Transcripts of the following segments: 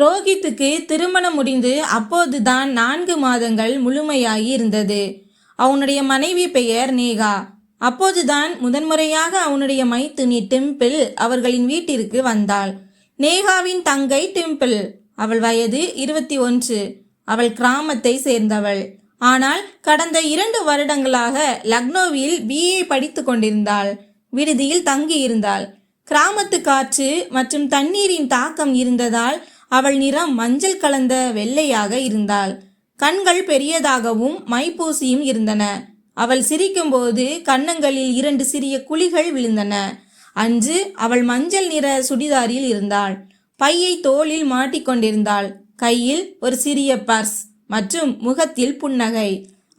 ரோஹித்துக்கு திருமணம் முடிந்து அப்போதுதான் நான்கு மாதங்கள் முழுமையாகி இருந்தது அவனுடைய மனைவி பெயர் நேகா. அப்போதுதான் முதன்முறையாக அவனுடைய மைத்துனி டெம்பிள் அவர்களின் வீட்டிற்கு வந்தாள். நேகாவின் தங்கை டெம்பிள். அவள் வயது இருபத்தி ஒன்று. அவள் கிராமத்தை சேர்ந்தவள். ஆனால் கடந்த இரண்டு வருடங்களாக லக்னோவில் பிஏ படித்து கொண்டிருந்தாள். விடுதியில் தங்கியிருந்தாள். கிராமத்து காற்று மற்றும் தண்ணீரின் தாக்கம் இருந்ததால் அவள் நிறம் மஞ்சள் கலந்த வெள்ளையாக இருந்தாள். கண்கள் பெரியதாகவும் மைப்பூசியும் இருந்தன. அவள் சிரிக்கும்போது கன்னங்களில் இரண்டு சிறிய குழிகள் விழுந்தன. அன்று அவள் மஞ்சள் நிற சுடிதாரில் இருந்தாள். பையை தோளில் மாட்டிக்கொண்டிருந்தாள் கையில் ஒரு சிறிய பர்ஸ் மற்றும் முகத்தில் புன்னகை.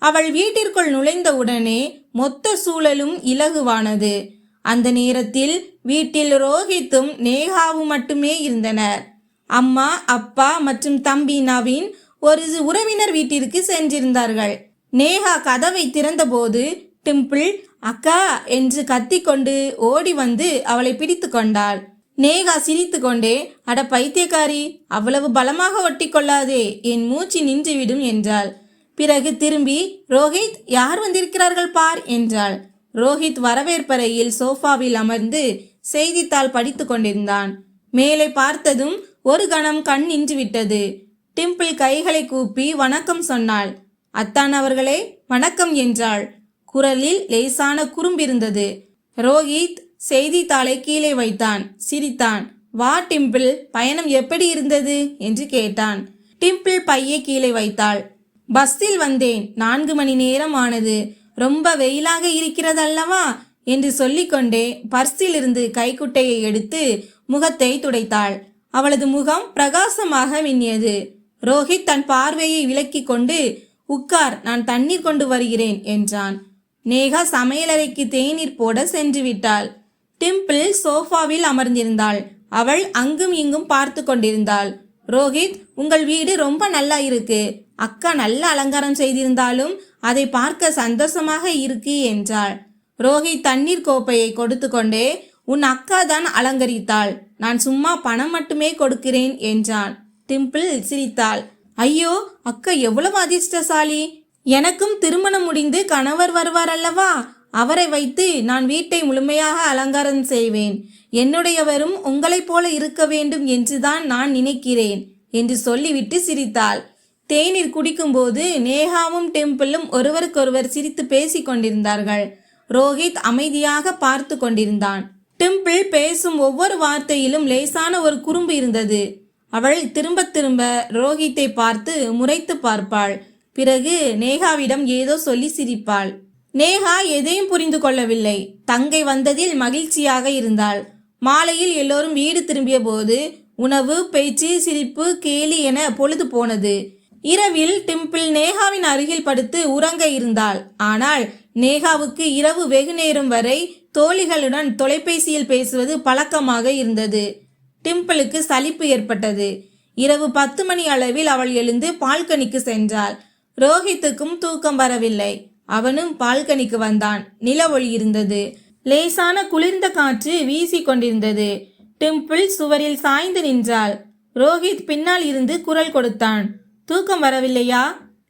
அவள் வீட்டிற்குள் நுழைந்தவுடனே மொத்த சூழலும் இலகுவானது. அந்த நேரத்தில் வீட்டில் ரோஹித்தும் நேகாவும் மட்டுமே இருந்தனர். அம்மா அப்பா மற்றும் தம்பி நவீன் ஒரு உறவினர் வீட்டிற்கு சென்றிருந்தார்கள். நேஹா கதவை திறந்தபோது டிம்பிள் அக்கா என்று கத்திக்கொண்டு ஓடி வந்து அவளை பிடித்து கொண்டாள். நேகா சிரித்துக்கொண்டே அட பைத்தியக்காரி அவ்வளவு பலமாக ஒட்டி கொள்ளாதே என் மூச்சு நின்றுவிடும் என்றாள். பிறகு திரும்பி ரோஹித் யார் வந்திருக்கிறார்கள் பார்? என்றாள். ரோஹித் வரவேற்பறையில் சோஃபாவில் அமர்ந்து செய்தித்தாள் படித்து கொண்டிருந்தான். மேலே பார்த்ததும் ஒரு கணம் கண் நின்று விட்டது டிம்பிள் கைகளை கூப்பி வணக்கம் சொன்னாள். அத்தான் அவர்களே வணக்கம் என்றாள். குரலில் லேசான குறும்பிருந்தது. ரோஹித் செய்தித்தாளை கீழே வைத்தான். சிரித்தான். வா டிம்பிள் பயணம் எப்படி இருந்தது? என்று கேட்டான். டிம்பிள் பையை கீழே வைத்தாள். பஸ்ஸில் வந்தேன். நான்கு மணி நேரம் ஆனது. ரொம்ப வெயிலாக இருக்கிறதல்லவா? என்று சொல்லிக்கொண்டே பர்ஸிலிருந்து கைக்குட்டையை எடுத்து முகத்தை துடைத்தாள். அவளது முகம் பிரகாசமாக மின்னியது. ரோஹித் தன் பார்வையை விலக்கி கொண்டு உட்கார் நான் தண்ணீர் கொண்டு வருகிறேன் என்றான். நேகா சமையலறைக்கு தேநீர் போட சென்று விட்டாள். டிம்பிள் சோஃபாவில் அமர்ந்திருந்தாள். அவள் அங்கும் இங்கும் பார்த்து கொண்டிருந்தாள். ரோஹித் உங்கள் வீடு ரொம்ப நல்லா இருக்கு. அக்கா நல்ல அலங்காரம் செய்திருந்தாலும் அதை பார்க்க சந்தோஷமாக இருக்கு என்றாள். ரோஹித் தண்ணீர் கோப்பையை கொடுத்து கொண்டே உன் அக்கா தான் அலங்கரித்தாள். நான் சும்மா பணம் மட்டுமே கொடுக்கிறேன் என்றான். டிம்பிள் சிரித்தாள். ஐயோ அக்கா எவ்வளவு அதிர்ஷ்டசாலி. எனக்கும் திருமணம் முடிந்து கணவர் வருவார் அல்லவா? அவரை வைத்து நான் வீட்டை முழுமையாக அலங்காரம் செய்வேன். என்னுடையவரும் உங்களைப் போல இருக்க வேண்டும் என்றுதான் நான் நினைக்கிறேன் என்று சொல்லிவிட்டு சிரித்தாள். தேநீர் குடிக்கும்போது நேகாவும் டெம்பிளும் ஒருவருக்கொருவர் சிரித்து பேசிக் கொண்டிருந்தார்கள். ரோஹித் அமைதியாக பார்த்து கொண்டிருந்தான். டிம்பிள் பேசும் ஒவ்வொரு வார்த்தையிலும் லேசான ஒரு குறும்பு இருந்தது. அவள் திரும்ப திரும்ப ரோஹித்தை பார்த்து முறைத்து பார்ப்பாள். பிறகு நேகாவிடம் ஏதோ சொல்லி சிரிப்பாள். நேஹா எதையும் புரிந்து கொள்ளவில்லை. தங்கை வந்ததில் மகிழ்ச்சியாக இருந்தாள். மாலையில் எல்லோரும் வீடு திரும்பிய போது உணவு பேச்சு சிரிப்பு கேலி என பொழுது போனது. இரவில் டிம்பிள் நேகாவின் அருகில் படுத்து உறங்க இருந்தாள். ஆனால் நேகாவுக்கு இரவு வெகு நேரம் வரை தோழிகளுடன் தொலைபேசியில் பேசுவது பழக்கமாக இருந்தது. டிம்பிளுக்கு சலிப்பு ஏற்பட்டது. இரவு பத்து மணி அளவில் அவள் எழுந்து பால்கனிக்கு சென்றாள். ரோஹித்துக்கும் தூக்கம் வரவில்லை. அவனும் பால்கனிக்கு வந்தான். நில ஒளி இருந்தது. லேசான குளிர்ந்த காற்று வீசி கொண்டிருந்தது. டிம்பிள் சுவரில் சாய்ந்து நின்றாள். ரோஹித் பின்னால் இருந்து குரல் கொடுத்தான். தூக்கம் வரவில்லையா?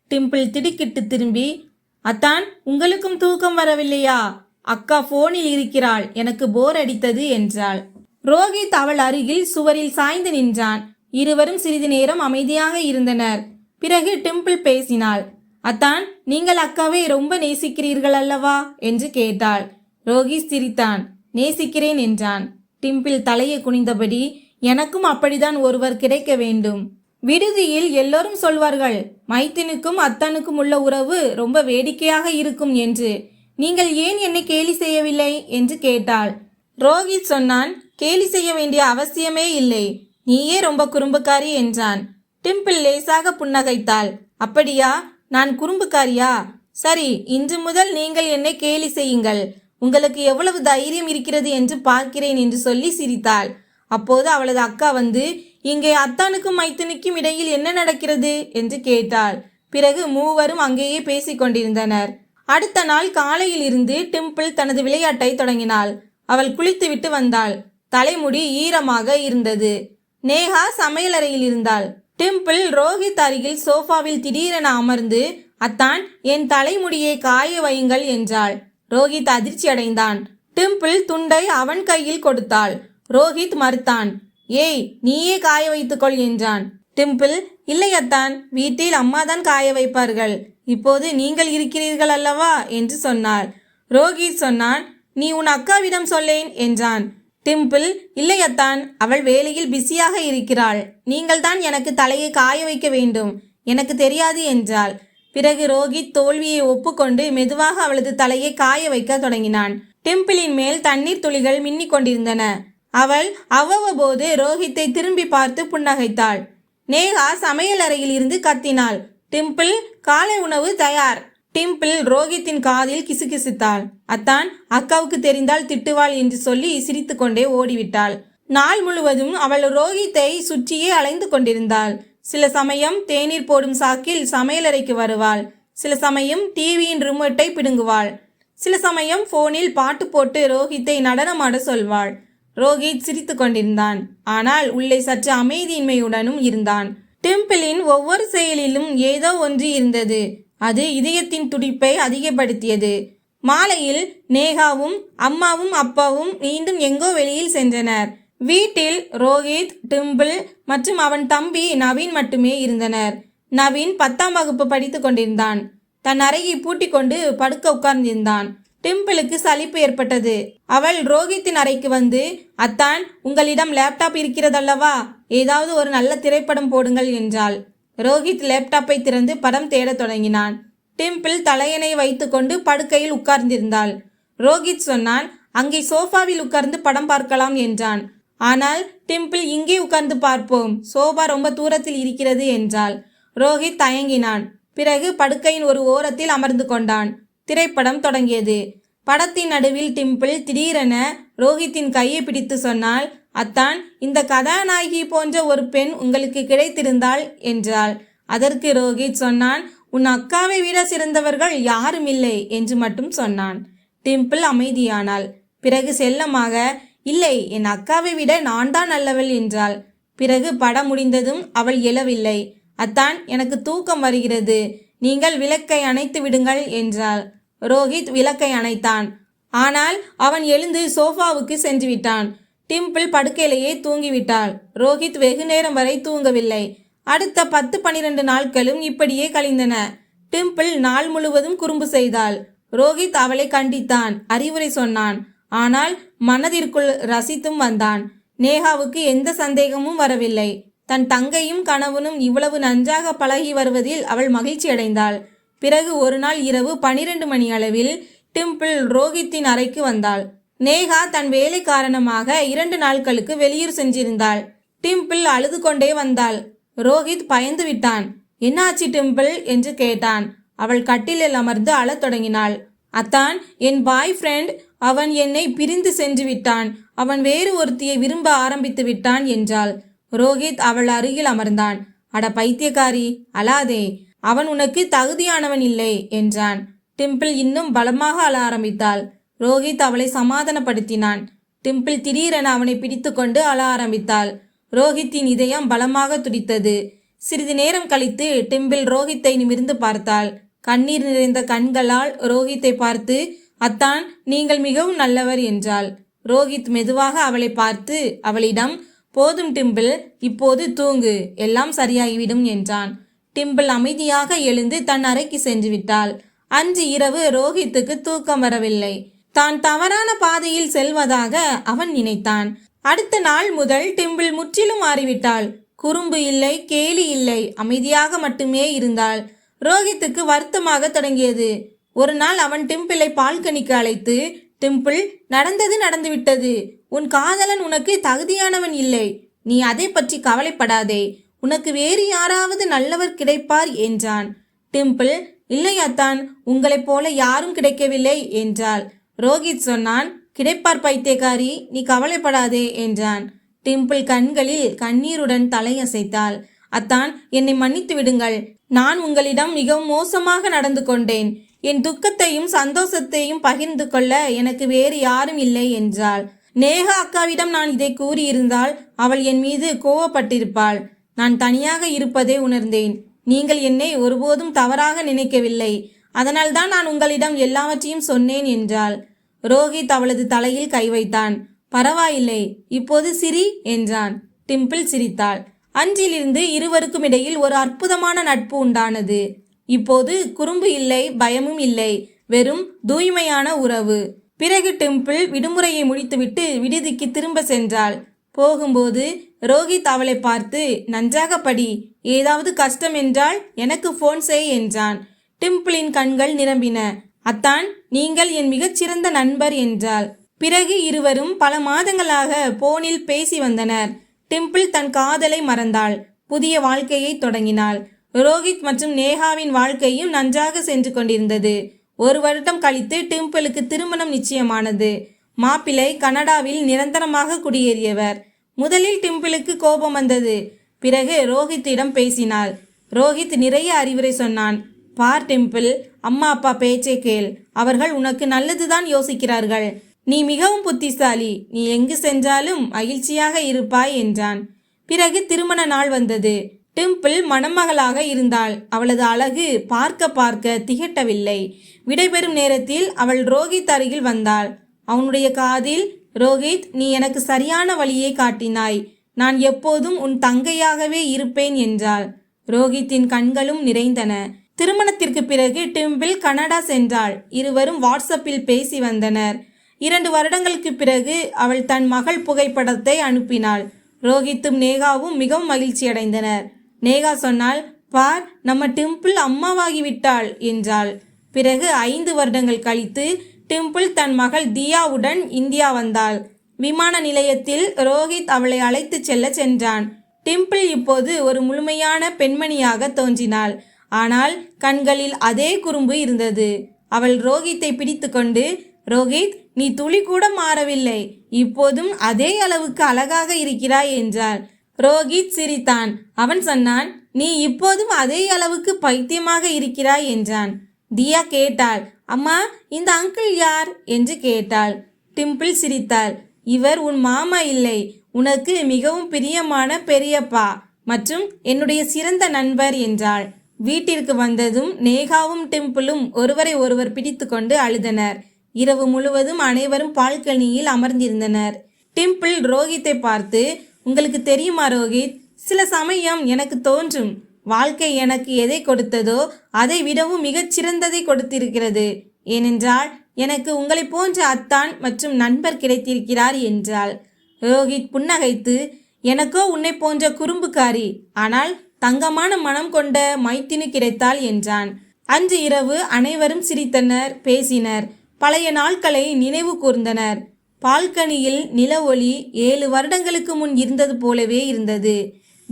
டிம்பிள் திடுக்கிட்டு திரும்பி அத்தான் உங்களுக்கும் தூக்கம் வரவில்லையா? அக்கா போனில் இருக்கிறாள் எனக்கு போர் அடித்தது என்றாள். ரோஹித் அவள் அருகில் சுவரில் சாய்ந்து நின்றான். இருவரும் சிறிது நேரம் அமைதியாக இருந்தனர். பிறகு டிம்பிள் பேசினாள். அத்தான் நீங்கள் அக்காவை ரொம்ப நேசிக்கிறீர்கள் அல்லவா? என்று கேட்டாள். ரோஹித் சிரித்தான். நேசிக்கிறேன் என்றான். டிம்பிள் தலையை குனிந்தபடி எனக்கும் அப்படிதான் ஒருவர் கிடைக்க வேண்டும். விடுதியில் எல்லோரும் சொல்வார்கள் மைத்தினுக்கும் அத்தனுக்கும் உள்ள உறவு ரொம்ப வேடிக்கையாக இருக்கும் என்று. நீங்கள் ஏன் என்னை கேலி செய்யவில்லை? என்று கேட்டாள். ரோஹித் சொன்னான் கேலி செய்ய வேண்டிய அவசியமே இல்லை. நீயே ரொம்ப குறும்புக்காரி என்றான். டிம்பிள் லேசாக புன்னகைத்தாள். அப்படியா? நான் குறும்புக்காரியா? சரி இன்று முதல் நீங்கள் என்னை கேலி செய்யுங்கள். உங்களுக்கு எவ்வளவு தைரியம் இருக்கிறது என்று பார்க்கிறேன் என்று சொல்லி சிரித்தாள். அப்போது அவளது அக்கா வந்து இங்கே அத்தானுக்கும் மைத்தனுக்கும் இடையில் என்ன நடக்கிறது? என்று கேட்டாள். பிறகு மூவரும் அங்கேயே பேசிக் கொண்டிருந்தனர் அடுத்த நாள் காலையில் இருந்து டிம்பிள் தனது விளையாட்டை தொடங்கினாள். அவள் குளித்துவிட்டு வந்தாள். தலைமுடி ஈரமாக இருந்தது. நேஹா சமையலறையில் இருந்தாள். டிம்பிள் ரோஹித் அருகில் சோஃபாவில் திடீரென அமர்ந்து அத்தான் என் தலைமுடியை காய வையுங்கள் என்றாள். ரோஹித் அதிர்ச்சி அடைந்தான். டிம்பிள் துண்டை அவன் கையில் கொடுத்தாள். ரோஹித் மறுத்தான் ஏய் நீயே காய வைத்துக்கொள் என்றான். டிம்பிள் இல்லையத்தான். வீட்டில் அம்மாதான் காய வைப்பார்கள். இப்போது நீங்கள் இருக்கிறீர்கள் அல்லவா? என்று சொன்னாள். ரோஹித் சொன்னான் நீ உன் அக்காவிடம் சொல்லேன் என்றான். டிம்பிள் இல்லையத்தான். அவள் வேலையில் பிஸியாக இருக்கிறாள். நீங்கள் தான் எனக்கு தலையை காய வைக்க வேண்டும். எனக்கு தெரியாது என்றாள். பிறகு ரோஹித் தோல்வியை ஒப்புக்கொண்டு மெதுவாக அவளது தலையை காய வைக்க தொடங்கினான். டிம்பிளின் மேல் தண்ணீர் துளிகள் மின்னிக் கொண்டிருந்தன. அவள் அவ்வப்போது ரோஹித்தை திரும்பி பார்த்து புன்னகைத்தாள். நேஹா சமையலறையில் இருந்து கத்தினாள். டிம்பிள் காலை உணவு தயார். டிம்பிள் ரோஹித்தின் காதில் கிசுகிசுத்தாள். அத்தான் அக்காவுக்கு தெரிந்தால் திட்டுவாள் என்று சொல்லி சிரித்துக்கொண்டே ஓடிவிட்டாள். நாள் முழுவதும் அவள் ரோஹித்தை சுற்றியே அலைந்து கொண்டிருந்தாள். சில சமயம் தேநீர் போடும் சாக்கில் சமையலறைக்கு வருவாள். சில சமயம் டிவியின் ரிமோட்டை பிடுங்குவாள். சில சமயம் போனில் பாட்டு போட்டு ரோஹித்தை நடனமாட சொல்வாள். ரோஹித் சிரித்து கொண்டிருந்தான். ஆனால் உள்ளே சற்று அமைதியின்மையுடனும் இருந்தான். டிம்பிளின் ஒவ்வொரு செயலிலும் ஏதோ ஒன்று இருந்தது. அது இதயத்தின் துடிப்பை அதிகப்படுத்தியது. மாலையில் நேகாவும் அம்மாவும் அப்பாவும் மீண்டும் எங்கோ வெளியில் சென்றனர். வீட்டில் ரோஹித் டிம்பிள் மற்றும் அவன் தம்பி நவீன் மட்டுமே இருந்தனர். நவீன் பத்தாம் வகுப்பு படித்துக் கொண்டிருந்தான். தன் அறையை பூட்டி கொண்டு படுக்க உட்கார்ந்திருந்தான். டிம்பிளுக்கு சலிப்பு ஏற்பட்டது. அவள் ரோஹித்தின் அறைக்கு வந்து அத்தான் உங்களிடம் லேப்டாப் இருக்கிறதல்லவா? ஏதாவது ஒரு நல்ல திரைப்படம் போடுங்கள் என்றாள். ரோஹித் லேப்டாப்பை திறந்து படம் தேடத் தொடங்கினான். டிம்பிள் தலையணை வைத்துக்கொண்டு படுக்கையில் உட்கார்ந்திருந்தாள். ரோஹித் சொன்னான் அங்கே சோஃபாவில் உட்கார்ந்து படம் பார்க்கலாம் என்றான். ஆனால் டிம்பிள் இங்கே உட்கார்ந்து பார்ப்போம். சோபா ரொம்ப தூரத்தில் இருக்கிறது என்றாள். ரோஹித் தயங்கினான். பிறகு படுக்கையின் ஒரு ஓரத்தில் அமர்ந்து கொண்டான். திரைப்படம் தொடங்கியது. படத்தின் நடுவில் டிம்பிள் திடீரென ரோஹித்தின் கையை பிடித்து சொன்னாள் அத்தான் இந்த கதாநாயகி போன்ற ஒரு பெண் உங்களுக்கு கிடைத்திருந்தாள் என்றாள். அதற்கு ரோஹித் சொன்னான் உன் அக்காவை விட சிறந்தவர்கள் யாரும் இல்லை என்று மட்டும் சொன்னான். டிம்பிள் அமைதியானாள். பிறகு செல்லமாக இல்லை என் அக்காவை விட நான் தான் நல்லவள் என்றாள். பிறகு படம் முடிந்ததும் அவள் எழவில்லை. அத்தான் எனக்கு தூக்கம் வருகிறது. நீங்கள் விளக்கை அணைத்து விடுங்கள் என்றாள். ரோஹித் விளக்கை அணைத்தான். ஆனால் அவன் எழுந்து சோஃபாவுக்கு சென்று விட்டான். டிம்பிள் படுக்கையிலேயே தூங்கிவிட்டாள். ரோஹித் வெகு நேரம் வரை தூங்கவில்லை. அடுத்த பத்து பனிரெண்டு நாட்களும் இப்படியே கழிந்தன. டிம்பிள் நாள் முழுவதும் குறும்பு செய்தாள். ரோஹித் அவளை கண்டித்தான். அறிவுரை சொன்னான். ஆனால் மனதிற்குள் ரசித்தும் வந்தான். நேகாவுக்கு எந்த சந்தேகமும் வரவில்லை. தன் தங்கையும் கணவனும் இவ்வளவு நன்றாக பழகி வருவதில் அவள் மகிழ்ச்சி அடைந்தாள் பிறகு ஒரு நாள் இரவு பனிரெண்டு மணி அளவில் டிம்பிள் ரோஹித்தின் அறைக்கு வந்தாள். நேகா தன் வேலை காரணமாக இரண்டு நாட்களுக்கு வெளியூர் சென்றிருந்தாள். டிம்பிள் அழுது கொண்டே வந்தாள். ரோஹித் பயந்து விட்டான். என்னாச்சு டிம்பிள் என்று கேட்டான். அவள் கட்டிலில் அமர்ந்து அழத் தொடங்கினாள். அத்தான் என் பாய் ஃப்ரெண்ட் அவன் என்னை பிரிந்து சென்று விட்டான். அவன் வேறு ஒருத்தியை விரும்ப ஆரம்பித்து விட்டான் என்றாள். ரோஹித் அவள் அருகில் அமர்ந்தான். அட பைத்தியக்காரி அலாதே அவன் உனக்கு தகுதியானவன் இல்லை என்றான். டிம்பிள் இன்னும் பலமாக அழ ஆரம்பித்தாள். ரோஹித் அவளை சமாதானப்படுத்தினான். டிம்பிள் திடீரென அவனை பிடித்துக்கொண்டு அழ ஆரம்பித்தாள். ரோஹித்தின் இதயம் பலமாக துடித்தது. சிறிது நேரம் கழித்து டிம்பிள் ரோஹித்தை நிமிர்ந்து பார்த்தாள். கண்ணீர் நிறைந்த கண்களால் ரோஹித்தை பார்த்து அத்தான் நீங்கள் மிகவும் நல்லவர் என்றாள். ரோஹித் மெதுவாக அவளை பார்த்து அவளிடம் போதும் டிம்பிள் இப்போது தூங்கு எல்லாம் சரியாகிவிடும் என்றான். டிம்பிள் அமைதியாக எழுந்து தன் அறைக்கு சென்று விட்டாள் அன்று இரவு ரோஹித்துக்கு தூக்கம் வரவில்லை. தான் தவறான பாதையில் செல்வதாக அவன் நினைத்தான். அடுத்த நாள் முதல் டிம்பிள் முற்றிலும் மாறிவிட்டாள். குறும்பு இல்லை கேலி இல்லை அமைதியாக மட்டுமே இருந்தாள். ரோஹித்துக்கு வருத்தமாக தொடங்கியது. ஒரு நாள் அவன் டிம்பிளை பால்கனிக்கு அழைத்து டிம்பிள் நடந்தது நடந்துவிட்டது. உன் காதலன் உனக்கு தகுதியானவன் இல்லை. நீ அதை பற்றி கவலைப்படாதே. உனக்கு வேறு யாராவது நல்லவர் கிடைப்பார் என்றான். டிம்பிள் இல்லை அத்தான் உங்களைப் போல யாரும் கிடைக்கவில்லை என்றாள். ரோஹித் சொன்னான் கிடைப்பார் பைத்தியக்காரி நீ கவலைப்படாதே என்றான். டிம்பிள் கண்களில் கண்ணீருடன் தலையசைத்தாள். அத்தான் என்னை மன்னித்து விடுங்கள். நான் உங்களிடம் மிகவும் மோசமாக நடந்து கொண்டேன். என் துக்கத்தையும் சந்தோஷத்தையும் பகிர்ந்து கொள்ள எனக்கு வேறு யாரும் இல்லை என்றாள். நேகா அக்காவிடம் நான் இதை கூறியிருந்தால் அவள் என் மீது கோவப்பட்டிருப்பாள். நான் தனியாக இருப்பதை உணர்ந்தேன். நீங்கள் என்னை ஒருபோதும் தவறாக நினைக்கவில்லை. அதனால்தான் நான் உங்களிடம் எல்லாவற்றையும் சொன்னேன் என்றாள். ரோஹித் அவளது தலையில் கை வைத்தான். பரவாயில்லை இப்போது சிரி என்றான். டிம்பிள் சிரித்தாள். அன்றிலிருந்து இருவருக்கும் இடையில் ஒரு அற்புதமான நட்பு உண்டானது. இப்போது குறும்பு இல்லை பயமும் இல்லை. வெறும் தூய்மையான உறவு. பிறகு டிம்பிள் விடுமுறையை முடித்துவிட்டு விடுதிக்கு திரும்ப சென்றாள். போகும்போது ரோஹித் அவளை பார்த்து நன்றாக படி. ஏதாவது கஷ்டம் என்றால் எனக்கு ஃபோன் செய் என்றான். டிம்பிளின் கண்கள் நிரம்பின. அத்தான் நீங்கள் என் மிகச்சிறந்த நண்பர் என்றாள். பிறகு இருவரும் பல மாதங்களாக போனில் பேசி வந்தனர். டிம்பிள் தன் காதலை மறந்தாள். புதிய வாழ்க்கையை தொடங்கினாள். ரோஹித் மற்றும் நேஹாவின் வாழ்க்கையும் நன்றாக சென்று கொண்டிருந்தது. ஒரு வருடம் கழித்து டிம்பிளுக்கு திருமணம் நிச்சயமானது. மாப்பிள்ளை கனடாவில் நிரந்தரமாக குடியேறியவர். முதலில் டிம்பிளுக்கு கோபம் வந்தது. பிறகு ரோஹித்திடம் பேசினாள். ரோஹித் நிறைய அறிவுரை சொன்னான். பார் டிம்பிள் அம்மா அப்பா பேச்சை கேள். அவர்கள் உனக்கு நல்லதுதான் யோசிக்கிறார்கள். நீ மிகவும் புத்திசாலி. நீ எங்கு சென்றாலும் மகிழ்ச்சியாக இருப்பாய் என்றான். பிறகு திருமண நாள் வந்தது. டிம்பிள் மணமகளாக இருந்தாள். அவளது அழகு பார்க்க பார்க்க திகட்டவில்லை. விடைபெறும் நேரத்தில் அவள் ரோஹித் அருகில் வந்தாள். அவனுடைய காதில் ரோஹித் நீ எனக்கு சரியான வழியை காட்டினாய். நான் எப்போதும் உன் தங்கையாகவே இருப்பேன் என்றாள். ரோஹித்தின் கண்களும் நிறைந்தன. திருமணத்திற்கு பிறகு டிம்பிள் கனடா சென்றாள். இருவரும் வாட்ஸ்அப்பில் பேசி வந்தனர். இரண்டு வருடங்களுக்கு பிறகு அவள் தன் மகள் புகைப்படத்தை அனுப்பினாள். ரோஹித்தும் நேகாவும் மிகவும் மகிழ்ச்சியடைந்தனர். நேகா சொன்னால் பார் நம்ம டிம்பிள் அம்மாவாகிவிட்டாள் என்றாள். பிறகு ஐந்து வருடங்கள் கழித்து டிம்பிள் தன் மகள் தியாவுடன் இந்தியா வந்தாள். விமான நிலையத்தில் ரோஹித் அவளை அழைத்துச் செல்ல சென்றான். டிம்பிள் இப்போது ஒரு முழுமையான பெண்மணியாக தோன்றினாள். ஆனால் கண்களில் அதே குறும்பு இருந்தது. அவள் ரோஹித்தை பிடித்துக்கொண்டு ரோஹித் நீ துளி கூட மாறவில்லை. இப்போதும் அதே அளவுக்கு அழகாக இருக்கிறாய் என்றாள். ரோஹித் சிரித்தான். அவன் சொன்னான் நீ இப்போதும் அதே அளவுக்கு பைத்தியமாக இருக்கிறாய் என்றான். தியா கேட்டாள் அம்மா இந்த அங்கிள் யார்? என்று கேட்டாள். டிம்பிள் சிரித்தாள். இவர் உன் மாமா இல்லை. உனக்கு மிகவும் பிரியமான பெரியப்பா மற்றும் என்னுடைய சிறந்த நண்பர் என்றாள். வீட்டிற்கு வந்ததும் நேகாவும் டிம்பிளும் ஒருவரை ஒருவர் பிடித்துக்கொண்டு அழுதனர். இரவு முழுவதும் அனைவரும் பால்கனியில் அமர்ந்திருந்தனர். டிம்பிள் ரோஹித்தை பார்த்து உங்களுக்கு தெரியுமா ரோஹித்? சில சமயம் எனக்கு தோன்றும். வாழ்க்கை எனக்கு எதை கொடுத்ததோ அதை விடவும் மிகச்சிறந்ததை கொடுத்திருக்கிறது. ஏனென்றால் எனக்கு உங்களைப் போன்ற அத்தான் மற்றும் நண்பர் கிடைத்திருக்கிறார் என்றாள். ரோஹித் புன்னகைத்து எனக்கோ உன்னை போன்ற குறும்புக்காரி ஆனால் தங்கமான மனம் கொண்ட மைத்தினு கிடைத்தாள் என்றான். அன்று இரவு அனைவரும் சிரித்தனர் பேசினர். பழைய நாட்களை நினைவு கூர்ந்தனர். பால்கனியில் நில ஒளி ஏழு வருடங்களுக்கு முன் இருந்தது போலவே இருந்தது.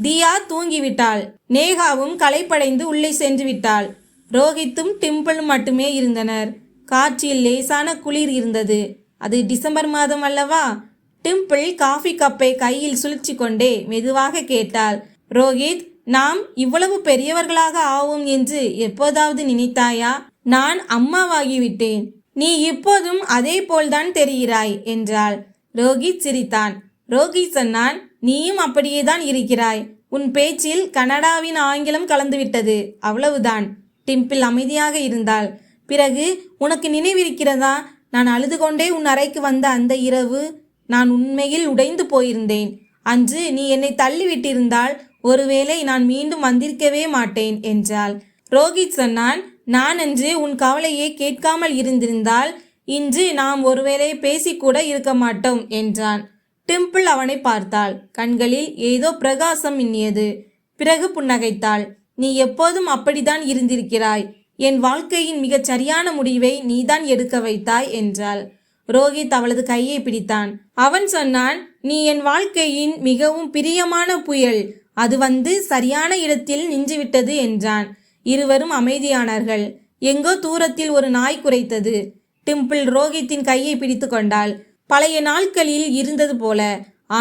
தியா தூங்கிவிட்டாள். நேகாவும் களைப்படைந்து உள்ளே சென்று விட்டாள். ரோஹித்தும் டிம்பிளும் மட்டுமே இருந்தனர். காற்றில் லேசான குளிர் இருந்தது. அது டிசம்பர் மாதம் அல்லவா? டிம்பிள் காஃபி கப்பை கையில் சுழற்சி கொண்டே மெதுவாக கேட்டாள். ரோஹித் நாம் இவ்வளவு பெரியவர்களாக ஆவோம் என்று எப்போதாவது நினைத்தாயா? நான் அம்மாவாகிவிட்டேன் நீ இப்போதும் அதே போல்தான் தெரிகிறாய் என்றாள். ரோஹித் சிரித்தான். ரோஹித் சொன்னான் நீயும் அப்படியே தான் இருக்கிறாய். உன் பேச்சில் கனடாவின் ஆங்கிலம் கலந்துவிட்டது. அவ்வளவுதான். டிம்பிள் அமைதியாக இருந்தாள். பிறகு உனக்கு நினைவிருக்கிறதா? நான் அழுது கொண்டே உன் அறைக்கு வந்த அந்த இரவு நான் உண்மையில் உடைந்து போயிருந்தேன். அன்று நீ என்னை தள்ளிவிட்டிருந்தால் ஒருவேளை நான் மீண்டும் வந்திருக்கவே மாட்டேன் என்றாள். ரோஹித் சொன்னான் நான் அன்று உன் கவலையை கேட்காமல் இருந்திருந்தால் இன்று நாம் ஒருவேளை பேசிக்கூட இருக்க மாட்டோம் என்றான். டிம்பிள் அவனை பார்த்தாள். கண்களில் ஏதோ பிரகாசம் மின்னியது. பிறகு புன்னகைத்தாள். நீ எப்போதும் அப்படித்தான் இருந்திருக்கிறாய். என் வாழ்க்கையின் மிகச் சரியான முடிவை நீதான் எடுக்க வைத்தாய் என்றாள். ரோஹித் அவளது கையை பிடித்தான். அவன் சொன்னான் நீ என் வாழ்க்கையின் மிகவும் பிரியமான புயல். அது வந்து சரியான இடத்தில் நின்றுவிட்டது என்றான். இருவரும் அமைதியானார்கள். எங்கோ தூரத்தில் ஒரு நாய் குறைத்தது டிம்பிள் ரோஹித்தின் கையை பிடித்து கொண்டாள். பழைய நாட்களில் இருந்தது போல.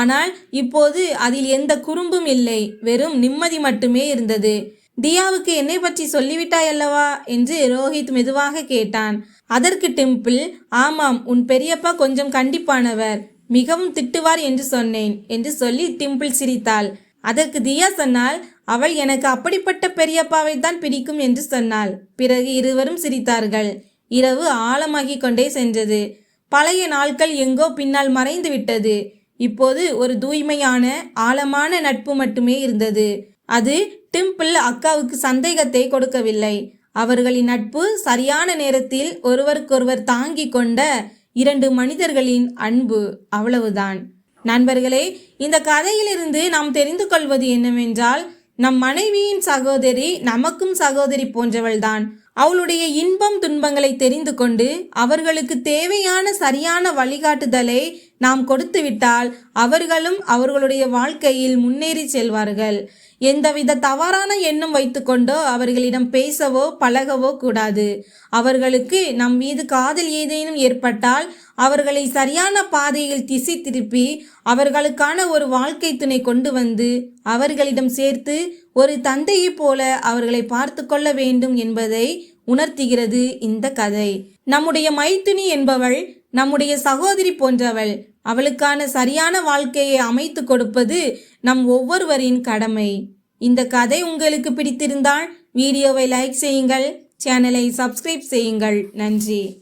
ஆனால் இப்போது அதில் எந்த குறும்பும் இல்லை. வெறும் நிம்மதி மட்டுமே இருந்தது. தியாவுக்கு என்னை பற்றி சொல்லிவிட்டாய் அல்லவா? என்று ரோஹித் மெதுவாக கேட்டான். அதற்கு டிம்பிள் ஆமாம் உன் பெரியப்பா கொஞ்சம் கண்டிப்பானவர். மிகவும் திட்டுவார் என்று சொன்னேன் என்று சொல்லி டிம்பிள் சிரித்தாள். அதற்கு தியா சொன்னால் அவள் எனக்கு அப்படிப்பட்ட பெரியப்பாவை தான் பிடிக்கும் என்று சொன்னாள். பிறகு இருவரும் சிரித்தார்கள். இரவு ஆழமாகிக் கொண்டே சென்றது. பழைய நாட்கள் எங்கோ பின்னால் மறைந்து விட்டது. இப்போது ஒரு தூய்மையான ஆழமான நட்பு மட்டுமே இருந்தது. அது டிம்பிள் அக்காவுக்கு சந்தேகத்தை கொடுக்கவில்லை. அவர்களின் நட்பு சரியான நேரத்தில் ஒருவருக்கொருவர் தாங்கிக் கொண்ட இரண்டு மனிதர்களின் அன்பு. அவ்வளவுதான். நண்பர்களே இந்த கதையிலிருந்து நாம் தெரிந்து கொள்வது என்னவென்றால் நம் மனைவியின் சகோதரி நமக்கும் சகோதரி போன்றவள்தான். அவளுடைய இன்பம் துன்பங்களை தெரிந்து கொண்டு அவர்களுக்கு தேவையான சரியான வழிகாட்டுதலை நாம் கொடுத்துவிட்டால் அவர்களும் அவர்களுடைய வாழ்க்கையில் முன்னேறி செல்வார்கள். எந்தவித தவறான எண்ணம் வைத்துக்கொண்டோ அவர்களிடம் பேசவோ பழகவோ கூடாது. அவர்களுக்கு நம் மீது காதல் ஏதேனும் ஏற்பட்டால் அவர்களை சரியான பாதையில் திசை திருப்பி அவர்களுக்கான ஒரு வாழ்க்கை துணை கொண்டு வந்து அவர்களிடம் சேர்த்து ஒரு தந்தையைப் போல அவர்களை பார்த்து கொள்ள வேண்டும் என்பதை உணர்த்துகிறது இந்த கதை. நம்முடைய மைத்துனி என்பவள் நம்முடைய சகோதரி போன்றவள் அவளுக்கான சரியான வாழ்க்கையை அமைத்து கொடுப்பது நம் ஒவ்வொருவரின் கடமை. இந்த கதை உங்களுக்கு பிடித்திருந்தால் வீடியோவை லைக் செய்யுங்கள் சேனலை சப்ஸ்கிரைப் செய்யுங்கள். நன்றி.